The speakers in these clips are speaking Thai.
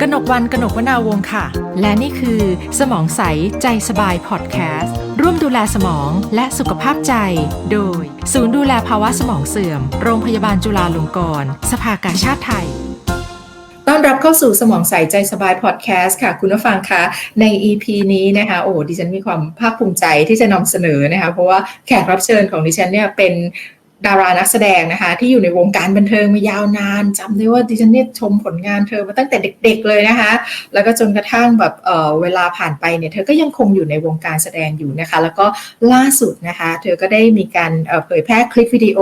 กนกวันกนกวนาวงค่ะ และนี่คือ สมองใสใจสบายพอดแคสต์ร่วมดูแลสมองและสุขภาพใจ โดย ศูนย์ดูแลภาวะสมองเสื่อม โรงพยาบาลจุฬาลงกรณ์สภากาชาติไทย ต้อนรับเข้าสู่สมองใสใจสบายพอดแคสต์ค่ะ คุณผู้ฟังคะใน EP นี้นะคะโอ้ดิฉันมีความภาคภูมิใจที่จะนำเสนอนะคะเพราะว่าแขกรับเชิญของดิฉันเนี่ยเป็น ดารานักแสดงนะคะ ที่อยู่ในวงการบันเทิงมายาวนานจำได้ว่าดิฉันเนี่ยชมผลงานเธอมาตั้งแต่เด็กๆเลยนะคะ แล้วก็จนกระทั่งแบบเเวลาผ่านไปเนี่ยเธอก็ยังคงอยู่ในวงการแสดงอยู่นะคะ แล้วก็ล่าสุดนะคะ เธอก็ได้มีการเผยแพร่คลิปวิดีโอ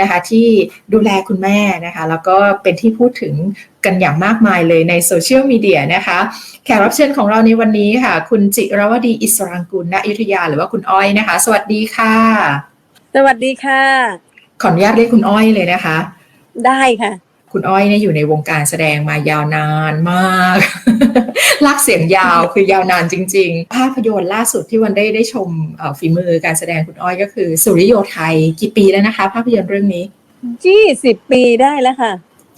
นะคะ ที่ดูแลคุณแม่นะคะ แล้วก็เป็นที่พูดถึงกันอย่างมากมายเลยในโซเชียลมีเดียนะคะ แขกรับเชิญของเราในวันนี้ค่ะ คุณจิรวดีอิสรังกุลณอยุธยาหรือว่าคุณอ้อยนะคะ สวัสดีค่ะ สวัสดีค่ะ ขออนุญาตเรียกคุณอ้อยเลยนะคะ ได้ค่ะ คุณอ้อยเนี่ยอยู่ในวงการแสดงมายาวนานมากลากเสียงยาวคือยาวนานจริง ๆ ภาพยนตร์ล่าสุดที่วันได้ได้ชมฝีมือการแสดงคุณอ้อยก็คือ สุริโยไทยกี่ปีแล้วนะคะ ภาพยนตร์เรื่องนี้ยี่สิบปีได้แล้วค่ะ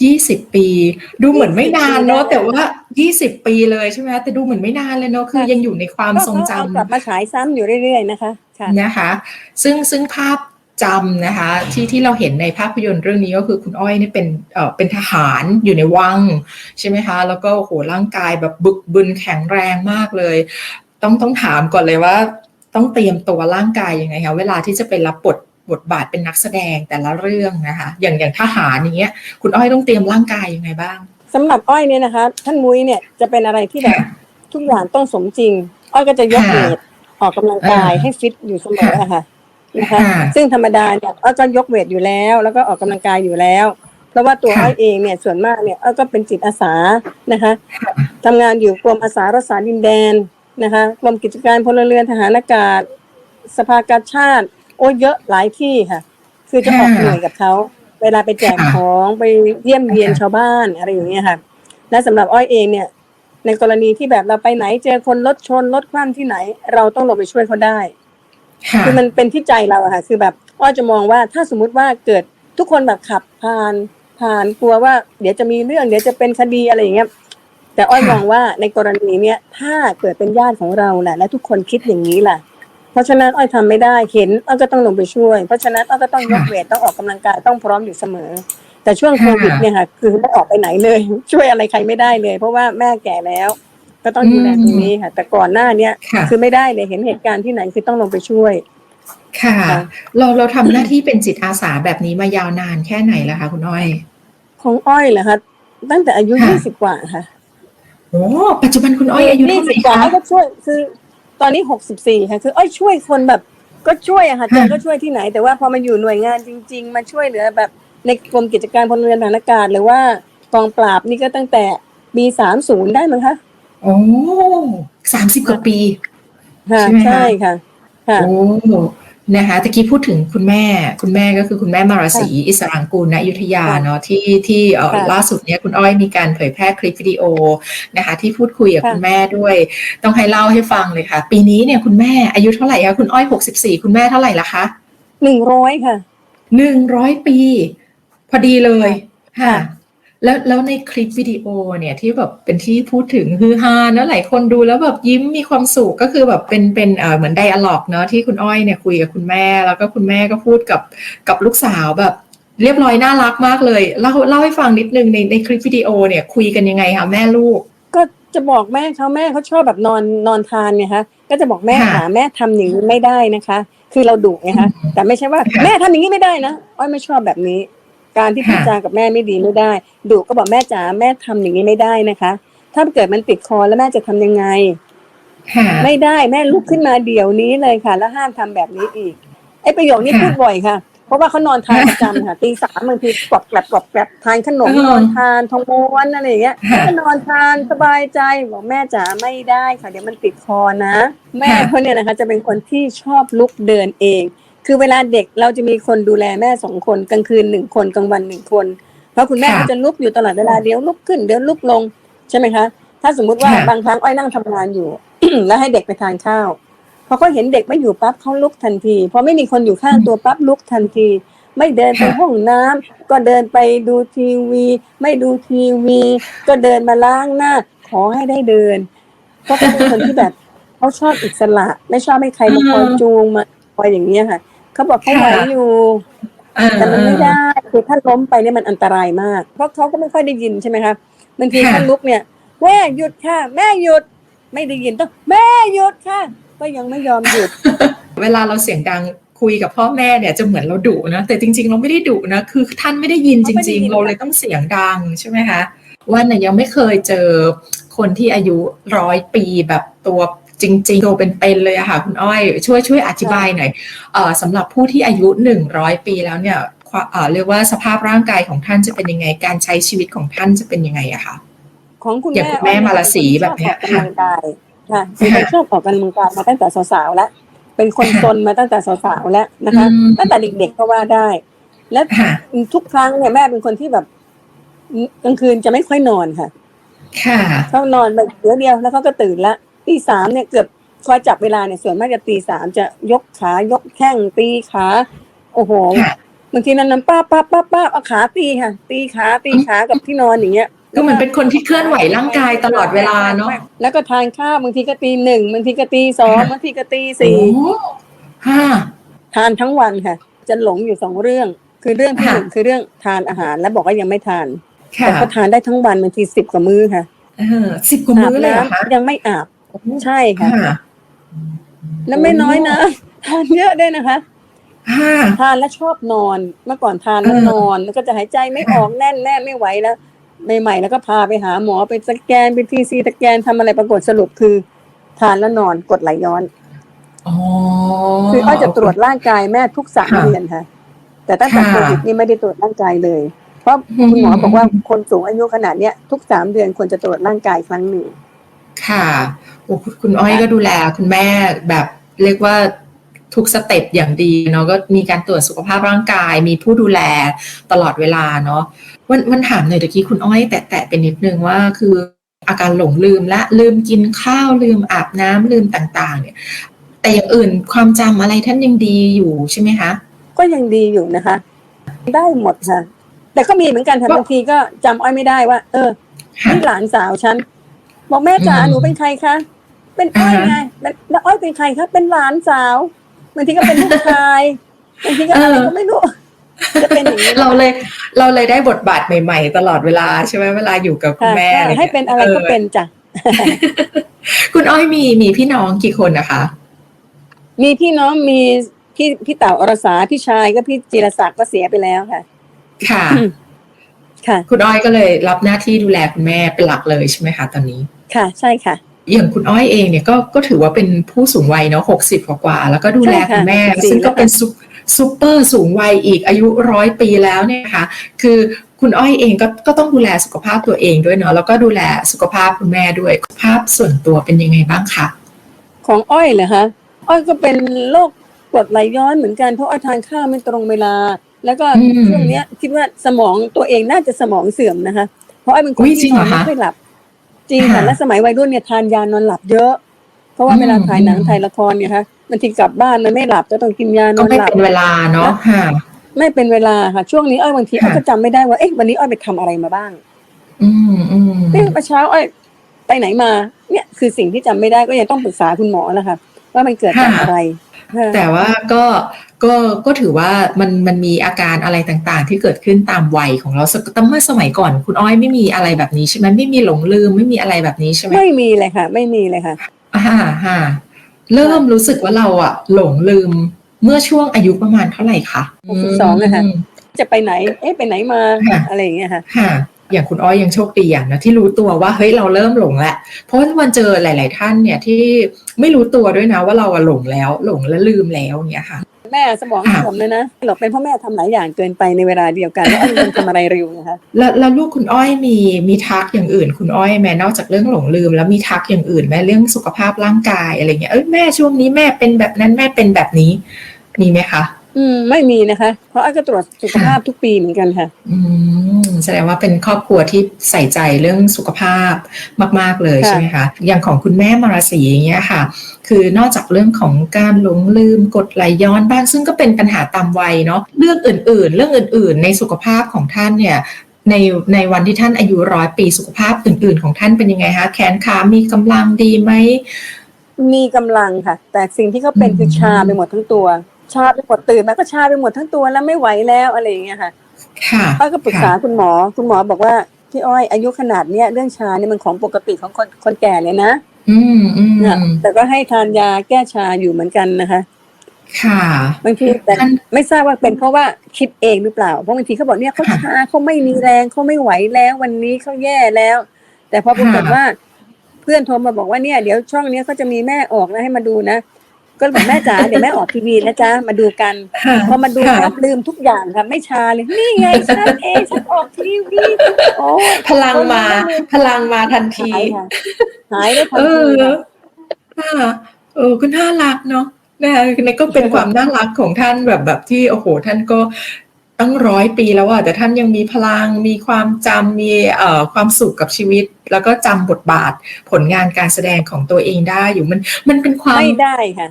ยี่สิบปี ดูเหมือนไม่นานเนาะแต่ว่ายี่สิบปีเลยใช่ไหมแต่ดูเหมือนไม่นานเลยเนาะคือยังอยู่ในความทรงจำกลับมาฉายซ้ำอยู่เรื่อยๆนะคะค่ะนะคะ ซึ่งซึ่งภาพจำนะคะที่ที่เราเห็นในภาพยนตร์เรื่องนี้ก็คือคุณอ้อยนี่เป็นเอ่อเป็นทหารอยู่ในวังใช่ไหมคะ แล้วก็โหร่างกายแบบบึกบึนแข็งแรงมากเลย ต้องต้องถามก่อนเลยว่า ต้องเตรียมตัวร่างกายยังไงคะเวลาที่จะไปรับบทบทบาทเป็นนักแสดงแต่ละเรื่องนะคะ อย่างอย่างทหารอย่างเงี้ยคุณอ้อยต้องเตรียมร่างกายยังไงบ้างสำหรับอ้อยเนี่ยนะคะ ท่านมุ้ยเนี่ยจะเป็นอะไรที่แบบทุกอย่างต้องสมจริง อ้อยก็จะยกเวท ออกกำลังกายให้ฟิตอยู่เสมอค่ะนะคะซึ่งธรรมดาเนี่ยอ้อยก็ยกเวทอยู่แล้ว แล้วก็ออกกำลังกายอยู่แล้วเพราะว่าตัวอ้อยเองเนี่ยส่วนมากเนี่ยอ้อยก็เป็นจิตอาสานะคะทำงานอยู่กรมอาสารักษาดินแดนนะคะกรมกิจการพลเรือนทหารอากาศ สภากาชาติ โอ้เยอะหลายที่ค่ะ คือจะออกหน่วยกับเขาเวลาไปแจกของไปเยี่ยมเยียนชาวบ้านอะไรอย่างเงี้ยค่ะและสำหรับอ้อยเองเนี่ย ในกรณีที่แบบเราไปไหนเจอคนรถชนรถคว่ำที่ไหน เราต้องลงไปช่วยเขาได้คือมันเป็นที่ใจเราอะค่ะคือแบบอ้อยจะมองว่าถ้าสมมุติว่าเกิดทุกคนแบบขับผ่านผ่านกลัวว่า เดี๋ยวจะมีเรื่องเดี๋ยวจะเป็นคดีอะไรอย่างเงี้ยแต่อ้อยมองว่าในกรณีเนี้ยถ้าเกิดเป็นญาติของเราแหละและทุกคนคิดอย่างนี้ล่ะ เพราะฉะนั้นอ้อยทำไม่ได้เห็นอ้อยก็ต้องลงไปช่วย เพราะฉะนั้นอ้อยก็ต้องยกเวทต้องออกกำลังกายต้องพร้อมอยู่เสมอ แต่ช่วงโควิดเนี่ยค่ะ คือไม่ออกไปไหนเลย ช่วยอะไรใครไม่ได้เลย เพราะว่าแม่แก่แล้ว ก็ต้องดูแลตรงนี้ค่ะ แต่ก่อนหน้าเนี้ยคือไม่ได้เลยเห็นเหตุการณ์ที่ไหนคือต้องลงไปช่วยค่ะ เราเราทำหน้าที่เป็นจิตอาสาแบบนี้มายาวนานแค่ไหนแล้วคะคุณอ้อย ของอ้อยเหรอคะตั้งแต่อายุยี่สิบกว่าค่ะโอ้ปัจจุบันคุณอ้อยอายุเท่าไหร่กว่าคะก็ช่วยคือ ตอนนี้หกสิบสี่ค่ะ คืออ้อยช่วยคนแบบ ก็ช่วยอะค่ะ เจอก็ช่วยที่ไหน แต่ว่าพอมาอยู่หน่วยงานจริง ๆ มาช่วยเหลือแบบ ในกรมกิจการพลเรือนทหารอากาศหรือว่ากองปราบนี่ก็ตั้งแต่ปีสามศูนย์ได้มั้งคะโอ้สามสิบกว่าปี ค่ะใช่ไหมคะใช่ค่ะค่ะโอ้นะคะตะกี้พูดถึงคุณแม่คุณแม่ก็คือคุณแม่มาราศีอิสรังกูลณอยุธยาค่ะเนาะที่ที่เอ่อค่ะล่าสุดเนี้ยคุณอ้อยมีการเผยแพร่คลิปวิดีโอนะคะที่พูดคุยกับค่ะคุณแม่ด้วย ต้องให้เล่าให้ฟังเลยค่ะ ปีนี้เนี่ยคุณแม่อายุเท่าไหร่คะคุณอ้อยหกสิบสี่คุณแม่เท่าไหร่ละคะหนึ่งร้อยค่ะหนึ่งร้อยปี พอดีเลยค่ะค่ะ แล้วแล้วในคลิปวิดีโอเนี่ยที่แบบเป็นที่พูดถึงฮือฮาเนอะหลายคนดูแล้วแบบยิ้มมีความสุขก็คือแบบเป็นเป็นเอ่อเหมือนไดอะล็อกเนาะที่คุณอ้อยเนี่ยคุยกับคุณแม่ แล้วก็คุณแม่ก็พูดกับกับลูกสาวแบบเรียบร้อยน่ารักมากเลยเล่าเล่าให้ฟังนิดนึงในในคลิปวิดีโอเนี่ยคุยกันยังไงคะแม่ลูก ก็จะบอกแม่เขาแม่เขาชอบแบบนอนนอนทานไงคะก็จะบอกแม่ค่ะหาแม่ทำอย่างนี้ไม่ได้นะคะ คือเราดุไงคะอืมแต่ไม่ใช่ว่าค่ะแม่ทำอย่างนี้ไม่ได้นะอ้อยไม่ชอบแบบนี้ การที่พูดค่ะจากับแม่ไม่ดีไม่ได้ดุก็บอกแม่จ๋าแม่ทำอย่างนี้ไม่ได้นะคะ ถ้าเกิดมันติดคอแล้วแม่จะทำยังไงค่ะไม่ได้แม่ลุกขึ้นมาเดี๋ยวนี้เลยค่ะ แล้วห้ามทำแบบนี้อีกไอ้ประโยคนี้ค่ะพูดบ่อยค่ะ เพราะว่าเขานอนทานประจำค่ะตีสามบางทีกรอบแกรบกรอบแกรบทานขนมเออนอนทานทองม้วนอะไรอย่างเงี้ยค่ะก็นอนทานสบายใจบอกแม่จ๋าไม่ได้ค่ะ เดี๋ยวมันติดคอนะ แม่ค่ะเขาเนี่ยนะคะ จะเป็นคนที่ชอบลุกเดินเอง คือเวลาเด็กเราจะมีคนดูแลแม่สองคนกลางคืนหนึ่งคนกลางวันหนึ่งคน เพราะคุณแม่ค่ะเขาจะลุกอยู่ตลอดเวลาเดี๋ยวลุกขึ้นเดี๋ยวลุกลงใช่ไหมคะ ถ้าสมมุติว่าค่ะบางครั้งอ้อยนั่งทำงานอยู่ แล้วให้เด็กไปทานข้าวพอเขาเห็นเด็กไม่อยู่ปั๊บเขาลุกทันทีพอไม่มีคนอยู่ข้างตัวปั๊บลุกทันที ไม่เดินไปค่ะห้องน้ำก็เดินไปดูทีวี ไม่ดูทีวี ก็เดินมาล้างหน้า ขอให้ได้เดินเพราะเขาเป็นคนที่แบบเขาชอบอิสระ ไม่ชอบให้ใครมาคอยจูงมาคอยอย่างเงี้ยค่ะ เขาบอกเขาไหวอยู่เออแต่มันไม่ได้คือถ้าล้มไปเนี่ยมันอันตรายมาก เพราะเขาก็ไม่ค่อยได้ยินใช่ไหมคะบางทีค่ะท่านลุกเนี่ยแม่หยุดค่ะ แม่หยุดไม่ได้ยินต้องแม่หยุดค่ะ ก็ยังไม่ยอมหยุด เวลาเราเสียงดังคุยกับพ่อแม่เนี่ยจะเหมือนเราดุนะ แต่จริง ๆ เราไม่ได้ดุนะ คือท่านไม่ได้ยินจเขาไม่ได้ริงยินๆเราเลยต้องเสียงดังใช่ไหมคะวันน่ะยังไม่เคยเจอคนที่อายุร้อยปีแบบตัว จริงๆตัวเป็นๆเลยอะค่ะคุณอ้อย ช่วยช่วยอธิบายหน่อยเอ่อสำหรับผู้ที่อายุหนึ่งร้อยปีแล้วเนี่ยความเอ่อเรียกว่าสภาพร่างกายของท่านจะเป็นยังไง การใช้ชีวิตของท่านจะเป็นยังไงอะคะของคุณอย่างแม่คุณแม่มาลาสีแบบเนี้ยชอบออกกำลังกายค่ะเป็นคนชอบออกกำลังกายมาตั้งแต่สาวๆแล้ว เป็นคนซนมาตั้งแต่สาวๆแล้วนะคะอืมตั้งแต่เด็กๆก็ว่าได้ และค่ะทุกครั้งเนี่ยแม่เป็นคนที่แบบกลางคืนจะไม่ค่อยนอนค่ะ ค่ะเขานอนแบบเดียวเดียวแล้วเขาก็ตื่นละ ตีสามเนี่ยเกือบคอยจับเวลาเนี่ยส่วนมากจะตีสามจะยกขายกแข้งตีขา โอ้โหค่ะบางทีนั้นน้ำป้าป้าป้าป้าเอาขาตีค่ะ ตีขาตีขากับที่นอนอย่างเงี้ยก็เหมือนเป็นคนที่เคลื่อนไหวร่างกายตลอดเวลาเนาะแล้วก็ทานข้าวบางทีก็ตีหนึ่งบางทีก็ตีสองค่ะบางทีก็ตีสี่โอ้ค่ะทานทั้งวันค่ะ จะหลงอยู่สองเรื่อง คือเรื่องที่ค่ะหนึ่งคือเรื่องทานอาหารแล้วบอกว่ายังไม่ทานค่ะแต่ก็ทานได้ทั้งวันบางทีสิบกว่ามื้อค่ะเออสิบกว่ามื้อเลยเหรอคะน้ำยังไม่อาบ ใช่ค่ะค่ะ แล้วไม่น้อยนะทานเยอะด้วยนะคะค่ะทานแล้วชอบนอน เมื่อก่อนทานแล้วเออนอน แล้วก็จะหายใจไม่ออกแน่นแน่ไม่ไหวแล้วใหม่ๆแล้วก็พาไปหาหมอไปสแกนไปทีซีสแกนทำอะไรปรากฏสรุปคือ ทานแล้วนอนกดไหลย้อนอ๋อคืออ้อยจะตรวจร่างกายแม่ทุกสามค่ะเดือนค่ะ แต่ตั้งแต่ค่ะโควิดนี่ไม่ได้ตรวจร่างกายเลย เพราะคุณหมอบอกว่าคนสูงอายุขนาดเนี้ยทุกสามเดือนควรจะตรวจร่างกายครั้งหนึ่ง ค่ะโอ้คุณคุณอ้อยก็ดูแลคุณแม่แบบเรียกว่าทุกสเต็ปอย่างดีเนาะก็มีการตรวจสุขภาพร่างกาย มีผู้ดูแลตลอดเวลาเนาะวันวันถามหน่อยตะกี้คุณอ้อยแตะๆเป็นนิดนึงว่าคืออาการหลงลืมและลืมกินข้าวลืมอาบน้ำลืมต่างๆ เนี่ย แต่อย่างอื่นความจำอะไรท่านยังดีอยู่ใช่ไหมคะ ก็ยังดีอยู่นะคะ ได้หมดค่ะ แต่ก็มีเหมือนกันค่ะว่าบางทีก็จำอ้อยไม่ได้ว่า เออค่ะนี่หลานสาวฉัน บอกแม่จ๋าอืมหนูเป็นใครคะ เป็นอ้อยอ่าฮะไงแล้วแล้วอ้อยเป็นใครคะเป็นหลานสาวบางทีก็เป็นลูกชายบางทีก็อะไรก็ไม่รู้จะเป็นอย่างนี้เราเลยเราเลยได้บทบาทใหม่ ๆ ตลอดเวลาใช่ไหมเวลาอยู่กับคุณค่ะแม่ใช่อะไรงี้ยให้เป็นอะไรก็เป็นจ้ะคุณอ้อยมีมีพี่น้องกี่คนนะคะ มีพี่น้องมีพี่พี่เต่าอรสาพี่ชายก็พี่จิรศักดิ์ก็เสียไปแล้วค่ะ ค่ะ ค่ะ คุณอ้อยก็เลยรับหน้าที่ดูแลคุณแม่เป็นหลักเลยใช่ไหมคะตอนนี้ ค่ะ ใช่ค่ะ อย่างคุณอ้อยเองเนี่ยก็ก็ถือว่าเป็นผู้สูงวัยเนาะหกสิบกว่าๆแล้วก็ดูแลใช่ค่ะคุณแม่64ซึ่งก็เป็นซุปซูเปอร์สูงวัยอีกอายุร้อยปีแล้วเนี่ยค่ะ คือคุณอ้อยเองก็ก็ต้องดูแลสุขภาพตัวเองด้วยเนาะแล้วก็ดูแลสุขภาพคุณแม่ด้วยสุขภาพส่วนตัวเป็นยังไงบ้างคะของอ้อยเหรอคะอ้อยก็เป็นโรคกรดไหลย้อนเหมือนกันเพราะอ้อยทานข้าวไม่ตรงเวลา แล้วก็อืมช่วงเนี้ยคิดว่าสมองตัวเองน่าจะสมองเสื่อมนะคะ เพราะอ้อยเป็นคนอุ๊ยจริที่งนเหรออนไม่คะค่อยหลับ จริงค่ะค่ะและสมัยวัยรุ่นเนี่ยทานยานอนหลับเยอะ เพราะว่าอืมเวลาถ่ายหนังถ่ายละครเนี่ยคะบางทีกลับบ้านมันไม่หลับก็ต้องกินยานก็อนไม่หลับเป็นเวลาเนาะค่ะไม่เป็นเวลาค่ะ ช่วงนี้อ้อยบางทีค่ะอ้อยก็จำไม่ได้ว่าเอ๊ะวันนี้อ้อยไปทำอะไรมาบ้าง อืมอืมเอ๊ะเมื่อเช้าอ้อยไปไหนมา เนี่ยคือสิ่งที่จำไม่ได้ก็ยังต้องปรึกษาคุณหมอแล้วค่ะว่ามันเกิดจากอะไรค่ะ แต่ว่าก็ก็ก็ถือว่ามันมันมีอาการอะไรต่างๆ ที่เกิดขึ้นตามวัยของเราสักแต่เมื่อสมัยก่อน คุณอ้อยไม่มีอะไรแบบนี้ใช่ไหมไม่มีหลงลืมไม่มีอะไรแบบนี้ใช่ไหมไม่มีเลยค่ะ ไม่มีเลยค่ะอ่าฮะเริ่มรู้สึกว่าเราอะหลงลืมเมื่อช่วงอายุประมาณเท่าไหร่คะ62นะคะอืมจะไปไหน เอ๊ะไปไหนมาค่ะอะไรอย่างเงี้ยค่ะค่ะอย่างคุณอ้อยยังโชคดีอย่างนะที่รู้ตัวว่าเฮ้ยเราเริ่มหลงแล้วเพราะว่าวันเจอหลาย ๆ ท่านเนี่ยที่ ไม่รู้ตัวด้วยนะว่าเราอะหลงแล้วหลงและลืมแล้วเนี่ยค่ะ แม่สมองเสื่อมเลยนะหรอกเป็นเพราะแม่ทำหลายอย่างเกินไปในเวลาเดียวกัน แล้วอ้อยเป็นคนทำอะไรเร็วนะคะแล้วแล้วลูกคุณอ้อยมีมีทักอย่างอื่น คุณอ้อยแม่นอกจากเรื่องหลงลืม แล้วมีทักอย่างอื่นแม่เรื่องสุขภาพร่างกายอะไรเงี้ยเอ้ยแม่ช่วงนี้แม่เป็นแบบนั้นแม่เป็นแบบนี้มีไหมคะ อืมไม่มีนะคะ เพราะอ้อยก็ตรวจสุขภาพทุกปีเหมือนกันค่ะ อืมแสดงว่าเป็นครอบครัวที่ใส่ใจเรื่องสุขภาพมาก ๆ เลยค่ะใช่ไหมคะอย่างของคุณแม่มาราศีอย่างเงี้ยค่ะ คือนอกจากเรื่องของการหลงลืมกดไหลย้อนบ้าง ซึ่งก็เป็นปัญหาตามวัยเนาะเรื่องอื่น ๆ เรื่องอื่น ๆ ในสุขภาพของท่านเนี่ยในในวันที่ท่านอายุร้อยปีสุขภาพอื่น ๆ ของท่านเป็นยังไงคะแขนขา มีกำลังดีไหมมีกำลังค่ะ แต่สิ่งที่เขาเป็นอืมคือชาไปหมดทั้งตัว ชาไปหมดตื่นมาก็ชาไปหมดทั้งตัวแล้วไม่ไหวแล้วอะไรอย่างเงี้ยค่ะค่ะอ้อยก็ปรึกษาค่ะคุณหมอคุณหมอบอกว่าพี่อ้อยอายุขนาดเนี้ยเรื่องชาเนี่ยมันของปกติของคนคนแก่เลยนะ อืมอืมเนี่ยแต่ก็ให้ทานยาแก้ชาอยู่เหมือนกันนะคะ ค่ะบางทีแต่ท่านไม่ทราบว่าเป็นเพราะว่าคิดเองหรือเปล่าเพราะบางทีเขาบอกเนี่ยเขาค่ะชาเขาไม่มีแรงเขาไม่ไหวแล้ววันนี้เขาแย่แล้ว แต่พอปรากฏค่ะว่า เพื่อนโทรมาบอกว่าเนี่ยเดี๋ยวช่องเนี้ยเขาจะมีแม่ออกนะให้มาดูนะ ก็บอกแม่จ๋าเดี๋ยวแม่ออกทีวีนะจ๊ะมาดูกันค่ะพอมาดูค่ะปั๊บลืมทุกอย่างค่ะไม่ชาเลยนี่ไงฉันเองฉันออกทีวีโอ้ยพลังมา พลังมาทันทีหายค่ะหายได้ทันเอทีอค่ะค่ะเออก็น่ารักเนาะนะคะนี่ก็เป็นความน่ารักของท่านแบบแบบที่โอ้โห ท่านก็ตั้งร้อยปีแล้วอะแต่ท่านยังมีพลังมีความจำมีเอ่อความสุขกับชีวิต แล้วก็จำบทบาทผลงานการแสดงของตัวเองได้อยู่มันมันเป็นความไม่ได้ค่ะ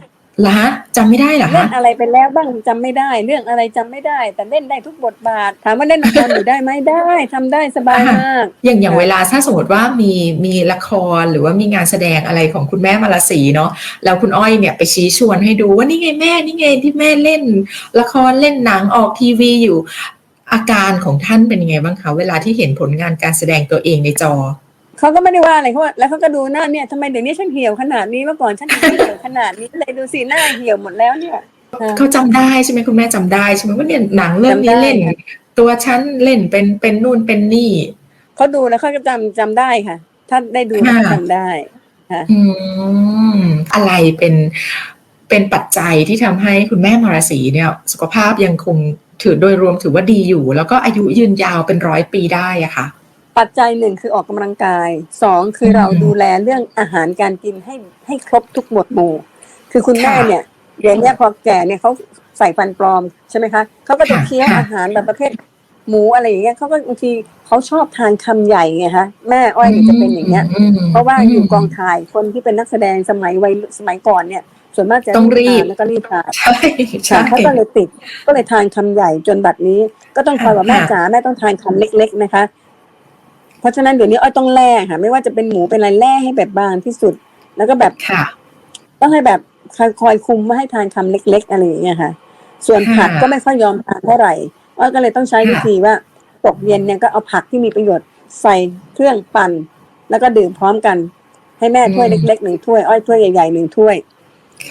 ละจำไม่ได้เหรอเล่คะนอะไรไปแล้วบ้างจำไม่ได้ เรื่องอะไรจำไม่ได้ แต่เล่นได้ทุกบทบาท ถามว่าเล่นละครอยู่ได้ไหมได้ทำได้สบายมาก อย่างอย่างเวลาถ้าสมมติว่ามีมีละครหรือว่ามีงานแสดงอะไรของคุณแม่มาลาสีเนาะแล้วคุณอ้อยเนี่ยไปชี้ชวนให้ดูว่านี่ไงแม่นี่ไงที่แม่เล่น ละครเล่นหนังออกทีวีอยู่ อาการของท่านเป็นยังไงบ้างคะเวลาที่เห็นผลงานการแสดงตัวเองในจอ เขาก็ไม่ได้ว่าอะไรเขาว่าแล้วเขาก็ดูหน้าเนี่ยทำไมเดี๋ยวนี้ฉันเหี่ยวขนาดนี้เมื่อก่อนฉันไม่เหี่ยวขนาดนี้เลยดูสิหน้าเหี่ยวหมดแล้วเนี่ยค่ะเขาจำได้ใช่ไหมคุณแม่จำได้ใช่ไหมว่าเนี่ยหนังเรื่องนี้จำได้เล่นค่ะตัวฉันเล่นเป็นเป็นนู่นเป็นนี่เขาดูแล้วเขาก็จำจำได้ค่ะ ถ้าได้ดูแล้วก็ค่ะจำได้อืมอะไรเป็นเป็นปัจจัยที่ทำให้คุณแม่มาราศีเนี่ย สุขภาพยังคงถือโดยรวมถือว่าดีอยู่ แล้วก็อายุยืนยาวเป็นร้อยปีได้อะค่ะ ปัจจัยหนึ่งคือออกกำลังกายสองคือเราอืมดูแลเรื่องอาหารการกินให้ให้ครบทุกหมวดหมู่ คือคุณแม่ค่ะเนี่ยเดี๋ยวเนี้ยพอแก่เนี่ยเขาใส่ฟันปลอมใช่ไหมคะเขาก็จะค่ะเคี้ยวค่ะอาหารแบบประเภทหมูอะไรอย่างเงี้ยเขาก็บางทีเขาชอบทานคำใหญ่ไงคะแม่อ้อยเนี่ยจะเป็นอย่างเงี้ยมเพราะว่าอยู่กองถ่ายคนที่เป็นนักแสดงสมัยวัยสมัยก่อนเนี่ย ส่วนมากจะต้องรีบทานแล้วก็รีบทานใช่ใช่ค่ะเขาก็เลยติดก็เลยทานคำใหญ่จนบัดนี้ ก็ต้องคอยว่าค่ะแม่จ๋าแม่ต้องทานคำเล็ก ๆ นะคะ เพราะฉะนั้นเดี๋ยวนี้อ้อยต้องแล่ค่ะ ไม่ว่าจะเป็นหมูเป็นอะไรแล่ให้แบบบางที่สุด แล้วก็แบบค่ะ ต้องให้แบบคอยคุมไม่ให้ทานคำเล็ก ๆ อะไรอย่างเงี้ยค่ะ ส่วนค่ะผักก็ไม่ค่อยยอมทานเท่าไหร่อ้อยก็เลยต้องใช้ค่ะวิธีว่าตกเย็นเนี่ยก็เอาผักที่มีประโยชน์ใส่เครื่องปั่น แล้วก็ดื่มพร้อมกัน ให้แม่ถ้วยเล็กๆหนึ่งถ้วยอ้อยถ้วยใหญ่ๆหนึ่งถ้วย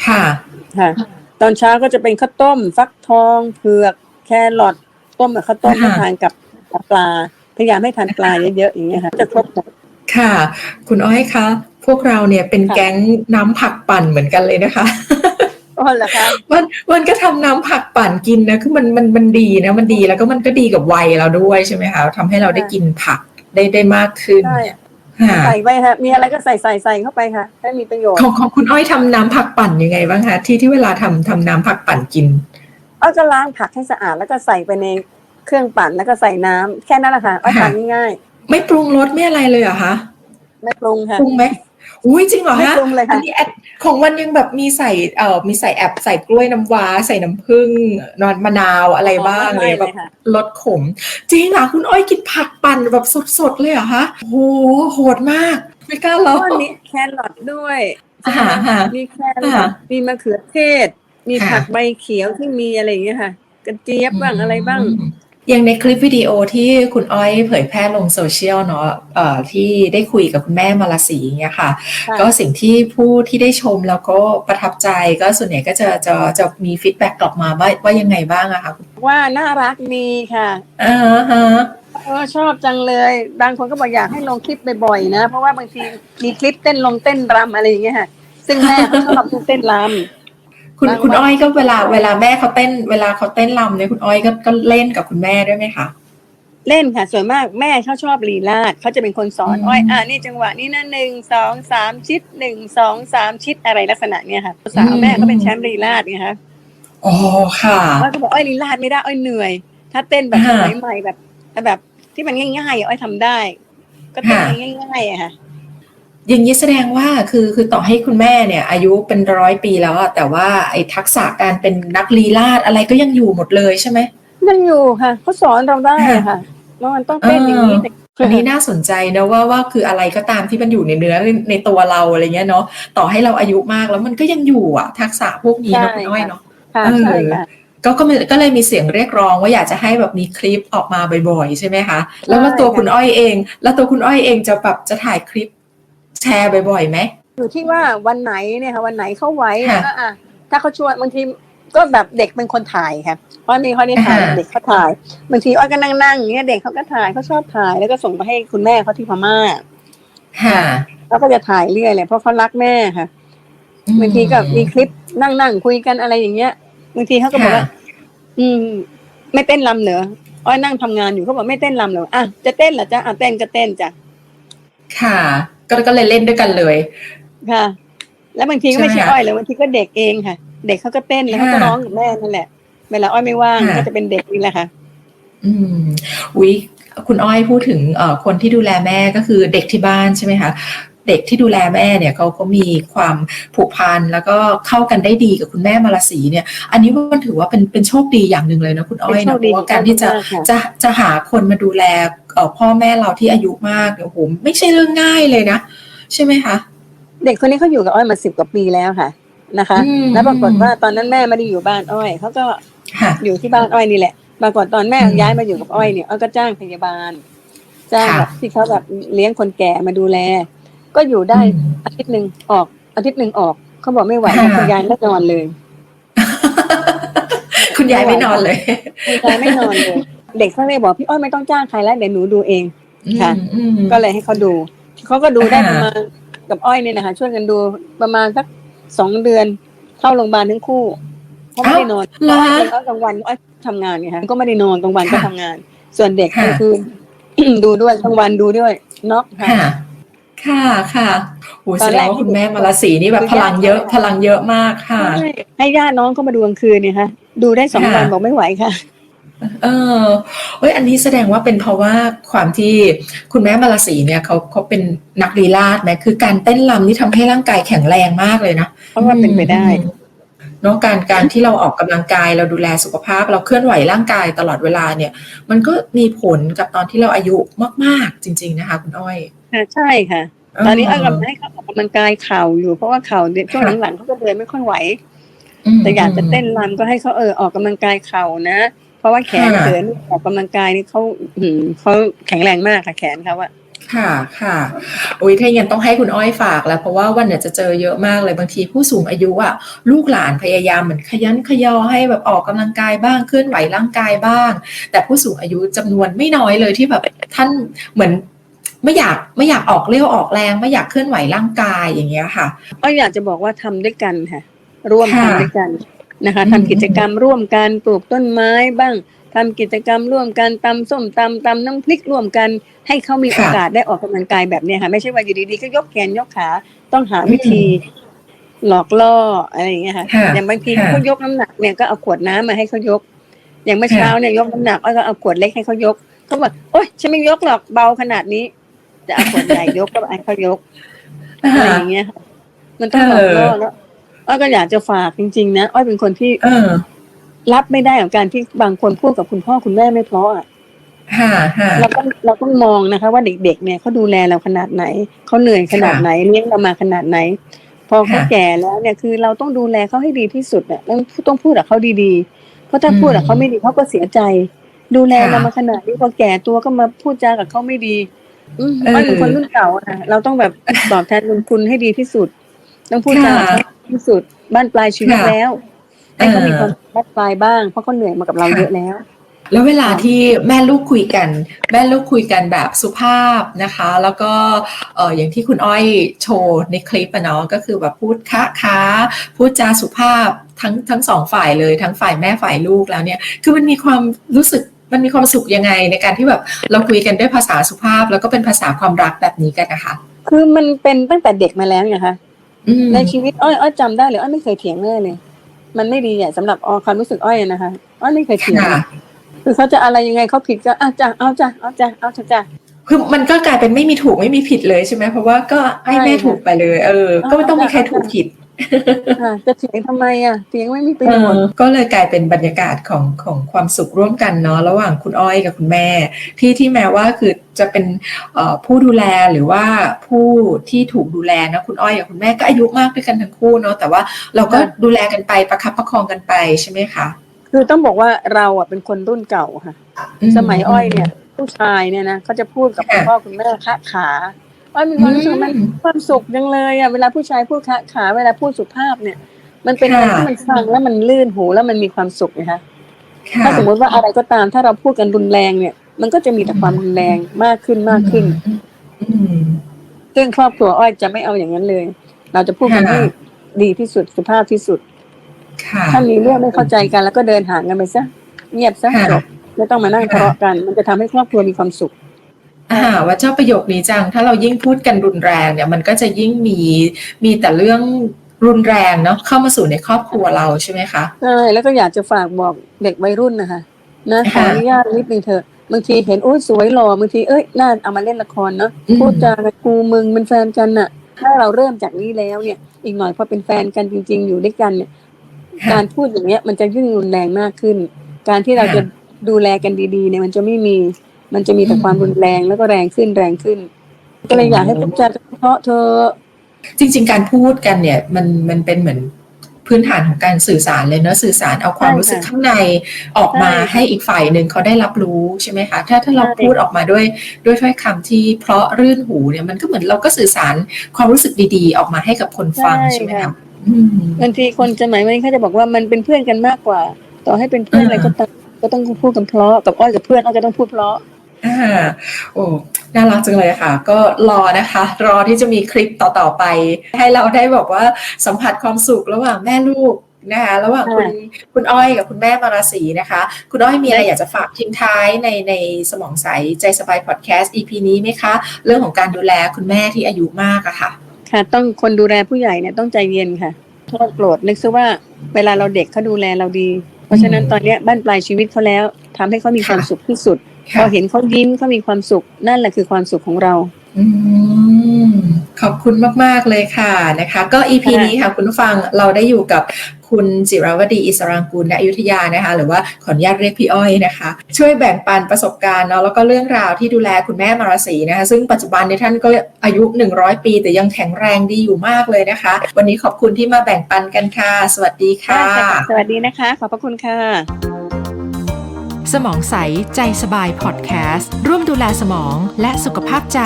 ค่ะค่ะ ตอนเช้าก็จะเป็นข้าวต้ม ฟักทองเผือก แครอทต้มกับข้าวต้มค่ะมาทานกับปลาพ ยายามให้ทานปลาเยอะๆอย่างเงี้ยค่ะจะครบหมดค่ะ คุณอ้อยคะพวกเราเนี่ยเป็นค่ะแก๊งน้ำผักปั่นเหมือนกันเลยนะคะอ๋อเหรอคะมันมันก็ทำน้ำผักปั่นกินนะคือมันมันมันดีนะมันดีแล้วก็มันก็ดีกับวัยเราด้วยใช่ไหมคะทำให้เราได้กินผักได้ได้มากขึ้นใช่ค่ะใส่ไปค่ะมีอะไรก็ใส่ใส่ใส่เข้าไปค่ะให้มีประโยชน์ของของคุณอ้อยทำน้ำผักปั่นยังไงบ้างคะที่ที่เวลาทำทำน้ำผักปั่นกินอ้อยก็ล้างผักให้สะอาดแล้วก็ใส่ไปใน เครื่องปั่นแล้วก็ใส่น้ำแค่นั้นแหละค่ะอ้อยค่ะทำง่ายไม่ปรุงรสไม่อะไรเลยเหรอคะๆไม่ปรุงค่ะ ปรุงไหมอุ้ยจริงเหรอไม่ฮะปรุงเลยอัค่ะ นนี้แอดของวันยังแบบมีใส่เอ่อมีใส่แอบใส่กล้วยน้ำว้า ใส่น้ำผึ้งนอนมะนาวอะไรบ้างไม่เลยเลแบยบค่ะลดขม จริงเหรอคุณอ้อยกินผักปั่นแบบสดๆเลยเหรอคะโอ้โหโหดมาก ไม่กล้าลเพองราะว่ามีแครอทด้วยอ่าฮะมีแครออ่าทมีมะเขือเทศ มีค่ะ ผักใบเขียวที่มีอะไรอย่างเงี้ยค่ะ กระเจี๊ยบบ้างอะไรบ้างม อย่างในคลิปวิดีโอที่คุณอ้อยเผยแพร่ลงโซเชียลเนาะเอ่อที่ได้คุยกับคุณแม่มาลาสีอย่างเงี้ยค่ะค่ะ ก็สิ่งที่ผู้ที่ได้ชมแล้วก็ประทับใจก็ส่วนใหญ่ก็จะจะจะมีฟีดแบ็กกลับมาว่าว่ายังไงบ้างอะคะว่าน่ารักดีค่ะอ่าฮะเออชอบจังเลย บางคนก็บอกอยากให้ลงคลิปบ่อยๆนะ เพราะว่าบางทีมีคลิปเต้นลงเต้นรำอะไรอย่างเงี้ยค่ะ ซึ่งแม่เขาชอบเต้นรำ คุณบางคุณวันอ้อยก็เวลาเวลาแม่เขาเต้น เวลาเขาเต้นรำเนี่ยคุณอ้อยก็ก็เล่นกับคุณแม่ด้วยไหมคะเล่นค่ะส่วนมากแม่เขาชอบลีลาดเขาจะเป็นคนสอนอืมอ้อยอ่านี่จังหวะนี้นะหนึ่งสองสามชิดหนึ่งสองสามชิดอะไรลักษณะเนี้ยค่ะสาวแม่ก็เป็นแชมป์ลีลาดไงคะอ๋อค่ะอ้อยก็บอกอ้อยลีลาดไม่ได้อ้อยเหนื่อย ถ้าเต้นแบบค่ะสมัยใหม่แบบแบบที่มันง่ายๆอ้อยทำได้ ก็เต้นค่ะง่ายๆอะค่ะ อย่างนี้แสดงว่าคือคือต่อให้คุณแม่เนี่ย อายุเป็นร้อยปีแล้วอะแต่ว่าไอ้ทักษะการเป็นนักลีลาดอะไรก็ยังอยู่หมดเลยใช่ไหมยังอยู่ค่ะเขาสอนเราได้อะค่ะว่ามันต้องเต้นอย่างนี้เอออันนี้น่าสนใจนะว่าว่าคืออะไรก็ตามที่มันอยู่ในเนื้อในในตัวเราอะไรเงี้ยเนาะต่อให้เราอายุมากแล้วมันก็ยังอยู่อะทักษะพวกนี้เนาะใช่คุณอ้อยเนาะค่ะเออใช่ค่ะก็ก็มีก็เลยมีเสียงเรียกร้องว่าอยากจะให้แบบมีคลิปออกมาบ่อยๆ ใช่ไหมคะ แล้วแล้วตัวคุณอ้อยเอง แล้วตัวคุณอ้อยเองจะแบบจะถ่ายคลิป แชร์บ่อยๆไหม อยู่ที่ว่าวันไหนเนี่ยค่ะวันไหนเขาไหวค่ะก็อะถ้าเขาชวนบางทีก็แบบเด็กเป็นคนถ่ายค่ะเพราะมีเขาได้ถ่ายอ่าเด็กเขาถ่ายบางทีอ้อยก็นั่งนั่งอย่างเงี้ยเด็กเขาก็ถ่ายเขาชอบถ่ายแล้วก็ส่งไปให้คุณแม่เขาที่พม่าค่ะแล้วก็จะถ่ายเรื่อยเลยเพราะเขารักแม่ค่ะบางทีก็มีคลิปนั่งนั่งคุยกันอะไรอย่างเงี้ยบางทีเขาก็บอกว่า ค่ะ อืม ไม่เต้นลำเหรออ้อยนั่งทำงานอยู่เขาบอกไม่เต้นลำเหรออะจะเต้นเหรอจ๊ะอะเต้นก็เต้นจ้ะ ค่ะ ก็ก็เลยเล่นด้วยกันเลย ค่ะ แล้วบางทีก็ไม่ใช่ใช่ไหมอ้อยเลยบางทีก็เด็กเองค่ะ เด็กเขาก็เต้นแล้วเขาก็ค่ะร้องกับแม่นั่นแหละ เวลาอ้อยไม่ว่างค่ะก็จะเป็นเด็กนี่แหละค่ะ อืมวิคุณอ้อยพูดถึงเอ่อคนที่ดูแลแม่ก็คือเด็กที่บ้านใช่ไหมคะ เด็กที่ดูแลแม่เนี่ยเขาก็มีความผูกพันแล้วก็เข้ากันได้ดีกับคุณแม่มาลาสีเนี่ย อันนี้มันถือว่าเป็นเป็นโชคดีอย่างหนึ่งเลยนะคุณอ้อยเป็นโชนะคเพดีราะว่าการที่จะมากค่ะจะจะหาคนมาดูแลเอ่อพ่อแม่เราที่อายุมากเนี่ยโอ้โหไม่ใช่เรื่องง่ายเลยนะ ใช่ไหมคะ เด็กคนนี้เขาอยู่กับอ้อยมาสิบกว่าปีแล้วค่ะนะคะอืมแล้วปรากฏว่าตอนนั้นแม่ไม่ได้อยู่บ้านอ้อยเขาก็ค่ะอยู่ที่บ้านอ้อยนี่แหละปรากฏตอนแม่อืมย้ายมาอยู่กับอ้อยเนี่ยอ้อยก็จ้างพยาบาลจ้างค่ะแบบที่เขาแบบเลี้ยงคนแก่มาดูแล ก็อยู่ได้อืมอาทิตย์หนึ่งออก อาทิตย์หนึ่งออกเขาบอกไม่ไหวค่ะ คุณยายไม่นอนเลย คุณยายไม่นอนเลยคุณยายไม่นอนเลย เด็กเขาเลยบอกพี่อ้อยไม่ต้องจ้างใครแล้วเดี๋ยวหนูดูเอง ค่ะ อืม ก็เลยให้เขาดูเขาก็ดูได้อ่าประมาณกับอ้อยเนี่ยนะคะช่วยกันดูประมาณสักสองเดือนเข้าโรงพยาบาลทั้งคู่เพราะไม่ได้นอนเหรอแล้วกลางวันอ้อยทำงานไงคะก็ไม่ได้นอนกลางวันก็ค่ะทำงาน ส่วนเด็กค่ะ กลางคืน ดูด้วยกลางวันดูด้วยน็อกค่ะ ค่ะ ค่ะค่ะโหตแสอนดแรงกว่าที่คุณแม่มาลาสีนี่แบบคือพลังเยอะยากพลังเยอะมากค่ะ ใช่ให้ญาติน้องเขามาดูกลางคืนเนี่ยค่ะดูได้สองค่ะ วันบอกไม่ไหวค่ะ เออเอ้ยอันนี้แสดงว่าเป็นเพราะว่าความที่คุณแม่มาลาสีเนี่ยเขาเขาเป็นนักลีลาดไหมคือการเต้นรำนี่ทำให้ร่างกายแข็งแรงมากเลยนะ เพราะว่าเป็นไปได้ อืมเนาะการการที่เราออกกำลังกายเราดูแลสุขภาพ เราเคลื่อนไหวร่างกายตลอดเวลาเนี่ย มันก็มีผลกับตอนที่เราอายุมาก ๆ จริง ๆ นะคะ คุณอ้อย ค่ะใช่ค่ะ ตอนนี้อ้อยกำลังให้เขาออกกำลังกายเข่าอยู่ เพราะว่าเข่าเนี่ยช่วงหลังๆเขาก็เดินไม่ค่อยไหวมแต่อยากจะเต้นรำก็ให้เขาเออออกกำลังกายเข่านะ เพราะว่าแขนค่ะเขินออกกำลังกายนี่เขาอืมเขาแข็งแรงมากค่ะแขนเขาอะค่ะค่ะโอ้ยถ้าอย่างนั้นต้องให้คุณอ้อยฝากแล้ว เพราะว่าวันเนี่ยจะเจอเยอะมากเลยบางทีผู้สูงอายุอะลูกหลานพยายามเหมือนขยันขยอให้แบบออกกำลังกายบ้างเคลื่อนไหวร่างกายบ้าง แต่ผู้สูงอายุจำนวนไม่น้อยเลยที่แบบท่านเหมือน ไม่อยากไม่อยากออกเรี่ยวออกแรง ไม่อยากเคลื่อนไหวร่างกายอย่างเงี้ยค่ะอ้อยอยากจะบอกว่าทำด้วยกันค่ะ ร่วมค่ะทำด้วยกันนะคะอืมทำกิจกรรมร่วมกันปลูกต้นไม้บ้างทำกิจกรรมร่วมกันตำส้มตำตำน้ำพริกร่วมกัน ให้เขามีโอกาสได้ออกกำลังกายแบบเนี้ยค่ะ ไม่ใช่ว่าอยู่ดีๆก็ยกแขนยกขาต้องหาวิธีหลอกล่ออะไรอย่างเงี้ยค่ะค่ะอย่างบางทีค่ะเขายกน้ำหนักเนี่ยก็เอาขวดน้ำมาให้เขายก อย่างเมื่อเช้าเนี่ยยกน้ำหนักอ้อยก็เอาขวดเล็กให้เขายกเขาบอกโอ๊ยฉันไม่ยกหรอกเบาขนาดนี้ จะเอาขวดใหญ่ยกก็ให้เขายกอะไรอย่างเงี้ยค่ะมันต้องหลอกล่อเออแล้วอ้อยก็อยากจะฝากจริง ๆ นะอ้อยเป็นคนที่เออรับไม่ได้กับการที่บางคนพูดกับคุณพ่อคุณแม่ไม่เพราะอะค่ะค่ะเราต้องเราต้องมองนะคะ ว่าเด็กๆเนี่ยเขาดูแลเราขนาดไหนเขาเหนื่อยขนาดไหนเลี้ยงเรามาขนาดไหน พอเขาค่ะแก่แล้วเนี่ยคือเราต้องดูแลเขาให้ดีที่สุดอะต้องต้องพูดกับเขาดีๆ เพราะถ้าอืมพูดกับเขาไม่ดีเขาก็เสียใจ ดูแลค่ะเรามาขนาดนี้พอแก่ตัวก็มาพูดจากับเขาไม่ดี อืมเอออ้อยเป็นคนรุ่นเก่าอะเราต้องแบบตอบแทนบุญคุณให้ดีที่สุด ต้องพูดจากับเขาให้ดีที่สุดบ้านปลายชีวิตค่ะ แล้วให้เขาเออมีความสุขบ้านปลายบ้าง เพราะเขาเหนื่อยมากับเราค่ะ เยอะแล้ว แล้วเวลาที่แม่ลูกคุยกัน แม่ลูกคุยกันแบบสุภาพนะคะ แล้วก็เอออย่างที่คุณอ้อยโชว์ในคลิปอะเนาะก็คือแบบพูดค้าค้าพูดจาสุภาพทั้งทั้งสองฝ่ายเลยทั้งฝ่ายแม่ฝ่ายลูกแล้วเนี่ย คือมันมีความรู้สึก มันมีความสุขยังไงในการที่แบบเราคุยกันด้วยภาษาสุภาพ แล้วก็เป็นภาษาความรักแบบนี้กันนะคะ คือมันเป็นตั้งแต่เด็กมาแล้วไงคะอืมในชีวิตอ้อยอ้อยจำได้เลยอ้อยไม่เคยเถียงแม่เลยมันไม่ดีอะสำหรับอ้อความรู้สึกอ้อยนะคะอ้อยไม่เคยเถียงค่ะคือเขาจะอะไรยังไงเขาผิดก็อะจ้ะเอาจ้ะเอาจ้ะเอาจ้ะจ้ะคือมันก็กลายเป็นไม่มีถูกไม่มีผิดเลยใช่ไหมเพราะว่าก็ให้แม่ใช่ค่ะถูกไปเลย เออ ก็ไม่ต้องมีใครถูกผิดอะ จะเถียงทำไมอะเถียงไม่มีประเอโยชน์อก็เลยกลายเป็นบรรยากาศของของความสุขร่วมกันเนาะระหว่างคุณอ้อยกับคุณแม่ ที่ที่แม้ว่าคือจะเป็นเอ่อผู้ดูแลหรือว่าผู้ที่ถูกดูแลนะคุณอ้อยกับคุณแม่ก็อายุมากด้วยกันทั้งคู่เนาะแต่ว่าเราก็ดูแลกันไปประคับประคองกันไปใช่ไหมคะคือต้องบอกว่าเราอะเป็นคนรุ่นเก่าค่ะ สมัยอ้อยเนี่ย ผู้ชายเนี่ยนะเขาจะพูดกับคุณพ่อคุณแม่คะขา อ้อยมีความรู้สึกว่ามันความสุขจังเลยอะเวลาผู้ชายพูดคะขาเวลาพูดสุภาพเนี่ย มันเป็นอะไรที่มันฟังแล้วมันลื่นหูแล้วมันมีความสุขนะคะค่ะถ้าสมมติว่าอะไรก็ตามถ้าเราพูดกันรุนแรงเนี่ย มันก็จะมีแต่ความรุนแรงมากขึ้นมากขึ้นอืมซึ่งครอบครัวอ้อยจะไม่เอาอย่างนั้นเลย เราจะพูดกันค่ะให้ดีที่สุดสุภาพที่สุดค่ะถ้ามีเรื่องไม่เข้าใจกันแล้วก็เดินห่างกันไปซะเงียบซะค่ะจบไม่ต้องมานั่งทะเลาะกัน มันจะทำให้ครอบครัวมีความสุข อ่าว่าเจ้าประโยคนี้จัง ถ้าเรายิ่งพูดกันรุนแรงเนี่ยมันก็จะยิ่งมีมีแต่เรื่องรุนแรงเนาะเข้ามาสู่ในครอบครัวเราใช่ไหมคะใช่แล้วก็อยากจะฝากบอกเด็กวัยรุ่นนะคะนะขอค่ะอนุญาตนิดนึงเถอะบางทีเห็นโอ้ยสวยหล่อบางทีเอ้ยน่าเอามาเล่นละครเนาะอืมพูดจากับกูมึงเป็นแฟนกันน่ะถ้าเราเริ่มจากนี้แล้วเนี่ย อีกหน่อยพอเป็นแฟนกันจริง ๆ อยู่ด้วยกันเนี่ยค่ะการพูดอย่างเงี้ยมันจะยิ่งรุนแรงมากขึ้น การที่เราค่ะจะดูแลกันดีๆเนี่ยมันจะไม่มี มันจะมีแต่ความรุนแรงแล้วก็แรงขึ้นแรงขึ้น ก็เลยอยากให้พูดจาเพราะเธอ จริง ๆ การพูดกันเนี่ย มันมันเป็นเหมือนพื้นฐานของการสื่อสารเลยเนอะสื่อสารเอาความใช่ค่ะรู้สึกข้างในออกมาใช่ให้อีกฝ่ายหนึ่งเขาได้รับรู้ใช่ไหมคะถ้าถ้าเราใช่พูดออกมาด้วยด้วยถ้อยคำที่เพราะรื่นหูเนี่ยมันก็เหมือนเราก็สื่อสารความรู้สึกดีๆ ออกมาให้กับคนฟังใช่ไหมคะอืมบางทีคนสมัยนี้เขาจะบอกว่ามันเป็นเพื่อนกันมากกว่า ต่อให้เป็นเพื่อนอ่าอะไรก็ตามก็ต้องพูดกันเพราะกับอ้อยกับเพื่อนอ้อยก็ต้องพูดเพราะ อ่าโอ้น่ารักจังเลยค่ะ ก็รอนะคะ รอที่จะมีคลิปต่อๆไป ให้เราได้บอกว่าสัมผัสความสุขระหว่างแม่ลูกนะคะระหว่างคุณคุณอ้อยกับคุณแม่มาราศีนะคะ คุณอ้อยมีอะไรอยากจะฝากทิ้งท้ายในในสมองใสใจสบายพอดแคสต์ EP นี้ไหมคะ เรื่องของการดูแลคุณแม่ที่อายุมากอะค่ะ ค่ะต้องคนดูแลผู้ใหญ่เนี่ยต้องใจเย็นค่ะโทษโกรธนึกซะว่าเวลาเราเด็กเขาดูแลเราดี เพราะฉะนั้นตอนเนี้ยบ้านปลายชีวิตเขาแล้วทำให้เขามีความค่ะสุขที่สุด พอเห็นเขายิ้มเขามีความสุขนั่นแหละคือความสุขของเราอืมขอบคุณมาก ๆ เลยค่ะนะคะ ก็ EP ค่ะนี้ค่ะ คุณผู้ฟังเราได้อยู่กับคุณจิรวดีอิสรางกูลณอยุธยานะคะ หรือว่าขออนุญาตเรียกพี่อ้อยนะคะ ช่วยแบ่งปันประสบการณ์เนาะแล้วก็เรื่องราวที่ดูแลคุณแม่มาราศีนะคะ ซึ่งปัจจุบันในยท่านก็อายุ 100 ปี แต่ยังแข็งแรงดีอยู่มากเลยนะคะ วันนี้ขอบคุณที่มาแบ่งปันกันค่ะ สวัสดีค่ะ สวัสดีนะคะ ขอบพระคุณค่ะ สมองใส ใจสบายพอดแคสต์ร่วมดูแลสมองและสุขภาพใจ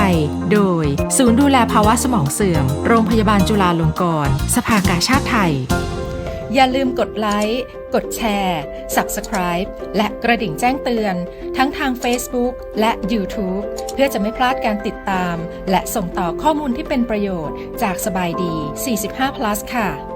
โดย ศูนย์ดูแลภาวะสมองเสื่อม โรงพยาบาลจุฬาลงกรณ์สภากาชาติไทย อย่าลืมกดไลค์ กดแชร์ Subscribe และกระดิ่งแจ้งเตือน ทั้งทาง Facebook และ YouTube เพื่อจะไม่พลาดการติดตาม และส่งต่อข้อมูลที่เป็นประโยชน์จากสบายดี 45 plus ค่ะ